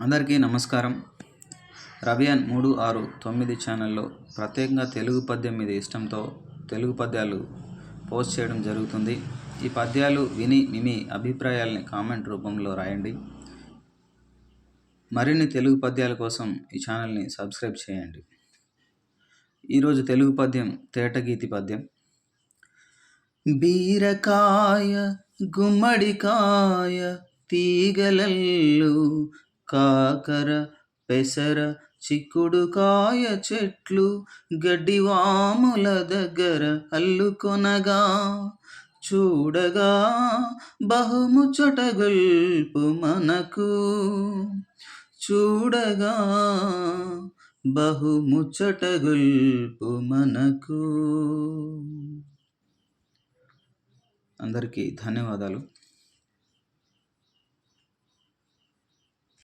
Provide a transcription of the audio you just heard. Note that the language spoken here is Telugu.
అందరికీ నమస్కారం. రవియన్ మూడు ఆరు తొమ్మిది ఛానల్లో ప్రత్యేకంగా తెలుగు పద్యం మీద ఇష్టంతో తెలుగు పద్యాలు పోస్ట్ చేయడం జరుగుతుంది. ఈ పద్యాలు విని మిమి అభిప్రాయాల్ని కామెంట్ రూపంలో రాయండి. మరిన్ని తెలుగు పద్యాల కోసం ఈ ఛానల్ని సబ్స్క్రైబ్ చేయండి. ఈరోజు తెలుగు పద్యం తేటగీతి పద్యం. బీరకాయ గుమ్మడికాయ తీగలల్లు కాకర పెసర చిక్కుడుకాయ చెట్లు గడ్డివాముల దగ్గర అల్లుకొనగా చూడగా బహుముచ్చటగొల్పు మనకు. చూడగా బహుముచ్చటగొల్పు మనకు. అందరికీ ధన్యవాదాలు.